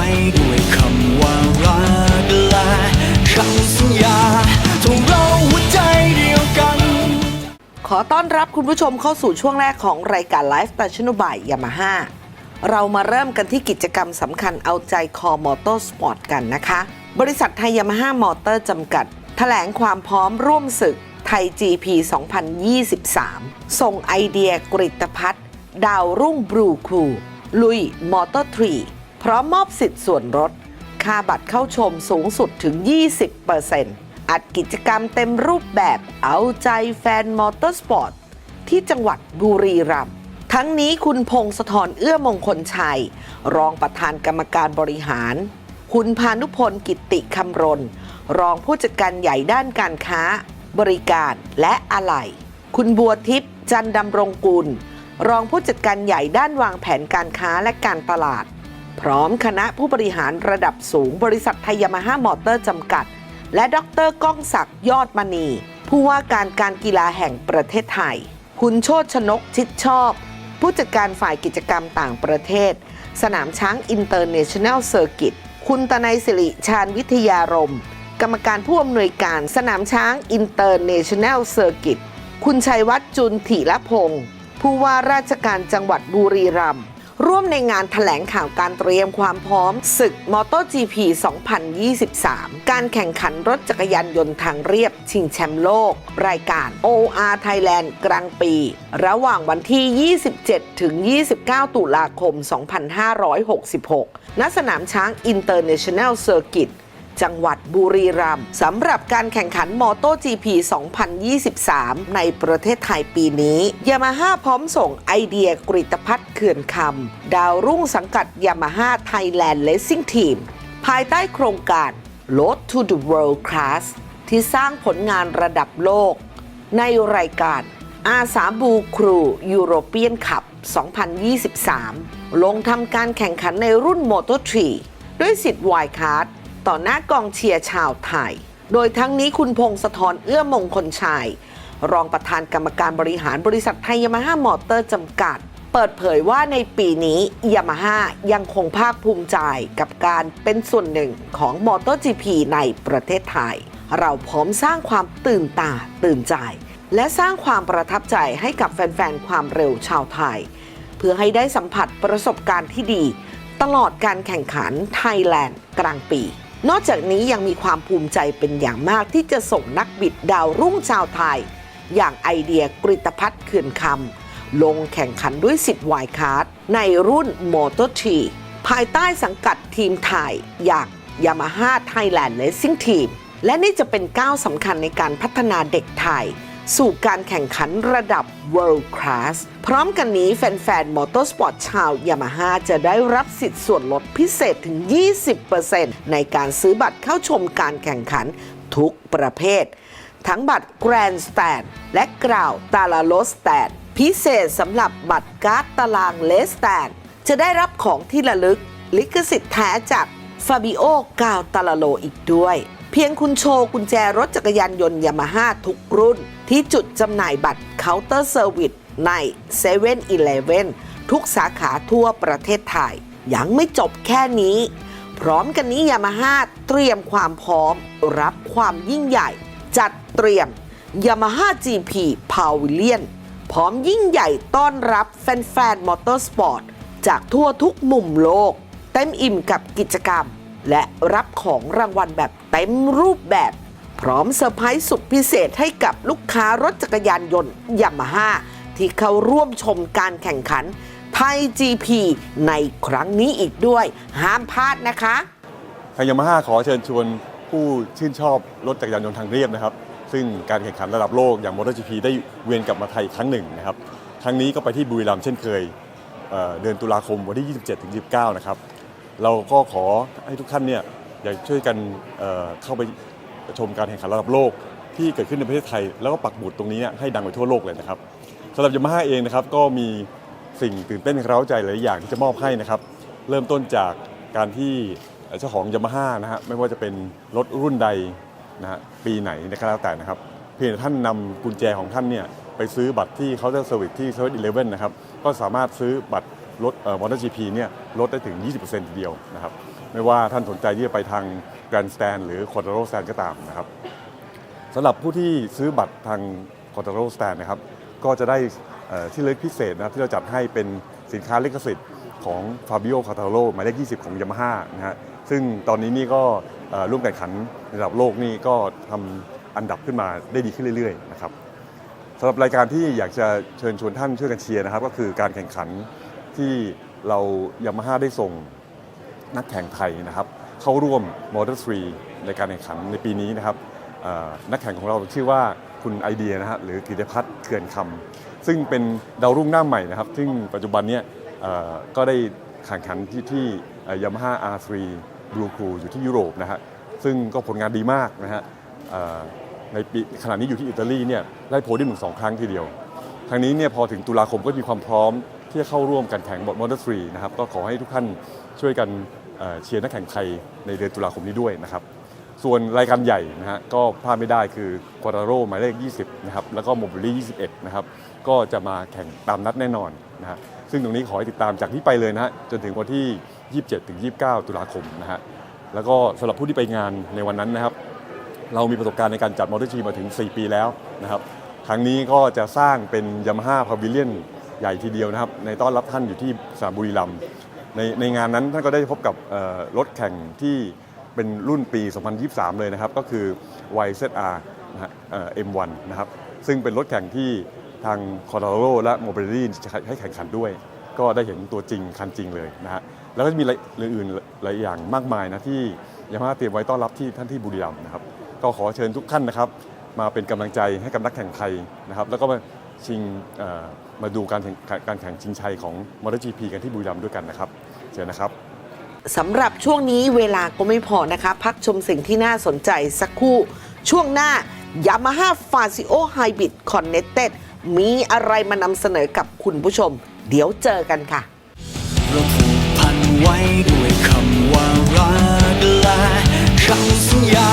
ว้ด้วยคำว่ารักและคำสัญญาทงเราหัวใจเดียวกัน ขอต้อนรับคุณผู้ชมเข้าสู่ช่วงแรกของรายการไลฟ์ t ตชันบายยามาฮ่าเรามาเริ่มกันที่กิจกรรมสำคัญเอาใจคอมอเตอร์สปอร์ตกันนะคะ บริษัทไทยยามาฮ่ามอเตอร์จำกัด แถลงความพร้อมร่วมศึกไทย GP 2023 ส่งไอเดียกริตพัฒดาวรุ่งบลูคูลุยมอเตอร์ทรี พร้อมมอบสิทธิ์ส่วนลดค่าบัตรเข้าชมสูงสุดถึง 20%อัดกิจกรรมเต็มรูปแบบเอาใจแฟนมอเตอร์สปอร์ต ที่จังหวัดบุรีรัมย์ทั้งนี้คุณพงศธรเอื้อมงคลชัย รองประธานกรรมการบริหาร คุณพานุพลกิตติคำรณ รองผู้จัดการใหญ่ด้านการค้า บริการและอะไหล่ คุณบัวทิพย์จันดำรงกุล รองผู้จัดการใหญ่ด้านวางแผนการค้าและการตลาด พร้อมคณะผู้บริหารระดับสูงบริษัทไทยามาฮ่ามอเตอร์จำกัด และดรก้องศักดิ์ยอดมณี ผู้ว่าการการกีฬาแห่งประเทศไทย คุณโชตชนกชิดชอบ ผู้จัดการฝ่ายกิจกรรมต่างประเทศ สนามช้างอินเตอร์เนชั่นแนลเซอร์กิตคุณตนัยสิริชาญวิทยารม์กรรมการผู้อำนวยการสนามช้างอินเตอร์เนชั่นแนลเซอร์กิตคุณชัยวัฒน์จุนถิรพงศ์ผู้ว่าราชการจังหวัดบุรีรัมย์ ร่วมในงานถแถลงข่าวการเตรียมความพร้อมศึกมอเตอร์ GP 2023 การแข่งขันรถจักรยานยนต์ทางเรียบ ชิงแชมป์โลก รายการ OR Thailand กลางปี ระหว่างวันที่ 27 ถึง 29 ตุลาคม 2566 ณ สนามช้าง International Circuit จังหวัดบุรีรัมย์สำหรับการแข่งขันมอโต GP 2023 ในประเทศไทยปีนี้ยามาฮ่าพร้อมส่งไอเดียกริตพัฒน์เขื่อนคำดาวรุ่งสังกัดยามาฮ่าไทยแลนด์เลสซิ่งทีมภายใต้โครงการ Road to the World Class ที่สร้างผลงานระดับโลก ในรายการอาสาบูครูยูโรเปียนคัพ2023 ลงทำการแข่งขันในรุ่น Moto 3ด้วยสิทธิ์วายคาร์ด ต่อหน้ากองเชียร์ชาวไทย โดยทั้งนี้คุณพงศธรเอื้อมงคลชัย รองประธานกรรมการบริหารบริษัทไทยยามาฮ่ามอเตอร์จำกัด เปิดเผยว่าในปีนี้ยามาฮ่ายังคงภาคภูมิใจกับการเป็นส่วนหนึ่งของมอเตอร์จีพีในประเทศไทย เราพร้อมสร้างความตื่นตาตื่นใจ และสร้างความประทับใจให้กับแฟนๆความเร็วชาวไทย เพื่อให้ได้สัมผัสประสบการณ์ที่ดี ตลอดการแข่งขันไทยแลนด์กลางปี นอกจากนี้ยังมีความภูมิใจเป็นอย่างมากที่จะส่งนักบิดดาวรุ่งชาวไทย อย่างไอเดียกริตพัฒน์เขื่อนคำลงแข่งขันด้วยสิทธิ์วายคาร์ดในรุ่นมอเตอร์ทีภายใต้สังกัดทีมไทยอย่างยามาฮ่าไทยแลนด์เลสซิ่งทีมและนี่จะเป็นก้าวสำคัญในการพัฒนาเด็กไทย สู่การแข่งขันระดับ World Class พร้อมกันนี้แฟนๆ มอเตอร์สปอร์ตชาวยามาฮ่าจะได้รับสิทธิ์ส่วนลดพิเศษถึง 20%ในการซื้อบัตรเข้าชมการแข่งขันทุกประเภท ทั้งบัตร Grand Stand และกราวตาลาโลสแตนพิเศษสำหรับบัตรการ์ดตารางเลสแตนจะได้รับของที่ระลึก ลิขสิทธิ์แท้จากฟาบิโอกาวตาลาโลอีกด้วย เพียงคุณโชว์กุญแจรถจักรยานยนต์ยามาฮ่าทุกรุ่น ที่จุดจำหน่ายบัตรเคาน์เตอร์เซอร์วิสใน7 e เ e ่ e อทุกสาขาทั่วประเทศไทย ยังไม่จบแค่นี้ พร้อมกันนี้ยามาฮ่าเตรียมความพร้อมรับความยิ่งใหญ่ จัดเตรียม Yamaha GP Pavilion พร้อมยิ่งใหญ่ต้อนรับแฟนๆมอเตอร์สปอร์ตจากทั่วทุกมุมโลก เต็มอิ่มกับกิจกรรม และรับของรางวัลแบบเต็มรูปแบบ พร้อมเซอร์ไพรส์สุดพิเศษให้กับลูกค้ารถจักรยานยนต์ยามาฮ่าที่เข้าร่วมชมการแข่งขันไทย GP ในครั้งนี้อีกด้วย ห้ามพลาดนะคะทางยามาฮ่าขอเชิญชวนผู้ชื่นชอบรถจักรยานยนต์ทางเรียบนะครับ ซึ่งการแข่งขันระดับโลกอย่าง MotoGP ได้เวียนกลับมาไทยอีกครั้งหนึ่งนะครับ ครั้งนี้ก็ไปที่บุรีรัมย์เช่นเคยเเดือนตุลาคมวันที่ 27ถึง29 นะครับ เราก็ขอให้ทุกท่านเนี่ยอยากช่วยกันเเข้าไป ชมการแข่งขันระดับโลกที่เกิดขึ้นในประเทศไทย แล้วก็ปักหมุดตรงนี้ให้ดังไปทั่วโลกเลยนะครับสำหรับยามาฮ่าเองนะครับก็มีสิ่งตื่นเต้นเร้าใจหลายอย่างที่จะมอบให้นะครับเริ่มต้นจากการที่เจ้าของยามาฮ่านะฮะไม่ว่าจะเป็นรถรุ่นใดนะฮะปีไหนนะครับแล้วแต่นะครับเพียงท่านนำกุญแจของท่านเนี่ยไปซื้อบัตรที่เคาน์เตอร์เซอร์วิสที่เซเว่นอีเลฟเว่นนะครับก็สามารถซื้อบัตร รถมอเตอร์จีพีเนี่ยลดได้ถึง 20%ทีเดียวนะครับไม่ว่าท่านสนใจที่จะไปทาง Grand Stand หรือ c o r d o r o Stand ก็ตามนะครับสำหรับผู้ที่ซื้อบัตรทาง c o r d o r o Stand นะครับ ก็จะได้อ่อที่ระลึกพิเศษนะครับที่เราจัดให้เป็นสินค้าลิขสิทธิ์ของ Fabio c a t a r o หมายเลข 20 ของ Yamaha นะฮะซึ่งตอนนี้นี่ก็ร่วมแข่งขันในระดับโลกนี่ก็ทำอันดับขึ้นมาได้ดีขึ้นเรื่อยๆนะครับสำหรับรายการที่อยากจะเชิญชวนท่านช่วยกันเชียร์นะครับ ก็คือการแข่งขัน ที่เรายามาฮ่าได้ส่งนักแข่งไทยนะครับ เข้าร่วม Model 3ในการแข่งขันในปีนี้นะครับนักแข่งของเราชื่อว่าคุณไอเดียนะฮะหรือกิติพัฒน์เขื่อนคำซึ่งเป็นดาวรุ่งหน้าใหม่นะครับ ซึ่งปัจจุบันเนี้ยก็ได้แข่งขันที่ที่ยามาฮ่า R3 Blue Crew อยู่ที่ยุโรปนะฮะซึ่งก็ผลงานดีมากนะฮะในปีขณะนี้อยู่ที่อิตาลีเนี่ยได้โพเดียมถึงสองครั้งทีเดียวทางนี้เนี่ยพอถึงตุลาคมก็มีความพร้อม ที่จะเข้าร่วมการแข่งบอดมอเตอร์ทรีนะครับก็ขอให้ทุกท่านช่วยกันเชียร์นักแข่งไทยในเดือนตุลาคมนี้ด้วยนะครับ ส่วนรายการใหญ่นะฮะก็พลาดไม่ได้คือควอตาโรหมายเลข 20 นะครับ แล้วก็โมบิลี่21 นะครับ ก็จะมาแข่งตามนัดแน่นอนนะฮะซึ่งตรงนี้ขอให้ติดตามจากนี้ไปเลยนะฮะจนถึงวันที่ 27 ถึง 29 ตุลาคมนะฮะแล้วก็สำหรับผู้ที่ไปงานในวันนั้นนะครับ เรามีประสบการณ์ในการจัดมอเตอร์จีมาถึง 4 ปีแล้วนะครับครั้งนี้ก็จะสร้างเป็นยามาฮ่าพาวิเลียน ใหญ่ทีเดียวนะครับในต้อนรับท่านอยู่ที่สามบุรีรัมย์ในในงานนั้นท่านก็ได้พบกับรถแข่งที่เป็นรุ่นปี 2023 เลยนะครับ ก็คือ YZR นะฮะเอ่อ M1 นะครับ ซึ่งเป็นรถแข่งที่ทาง c o r o l o และ m o b i l i t y จะให้แข่งขันด้วย ก็ได้เห็นตัวจริงคันจริงเลยนะฮะแล้วก็จะมีอะไรอื่นหลายอย่างมากมายนะที่ยามาเตรียมไว้ต้อนรับที่ท่านที่บุรีรัมย์นะครับ ก็ขอเชิญทุกท่านนะครับ มาเป็นกำลังใจให้กับนักแข่งไทยนะครับ แล้วก็มาชิง มาดูการแข่งการแข่งชิงชัยของมอเตอร์จีพีกันที่บุรีรัมย์ด้วยกันนะครับเชิญนะครับสำหรับช่วงนี้เวลาก็ไม่พอนะคะ พักชมสิ่งที่น่าสนใจสักครู่ ช่วงหน้ายามาฮ่าฟาซิโอไฮบริดคอนเนตเต็ดมีอะไรมานำเสนอกับคุณผู้ชม เดี๋ยวเจอกันค่ะเราผูกพันไว้ด้วยคำว่ารักและคำสัญญา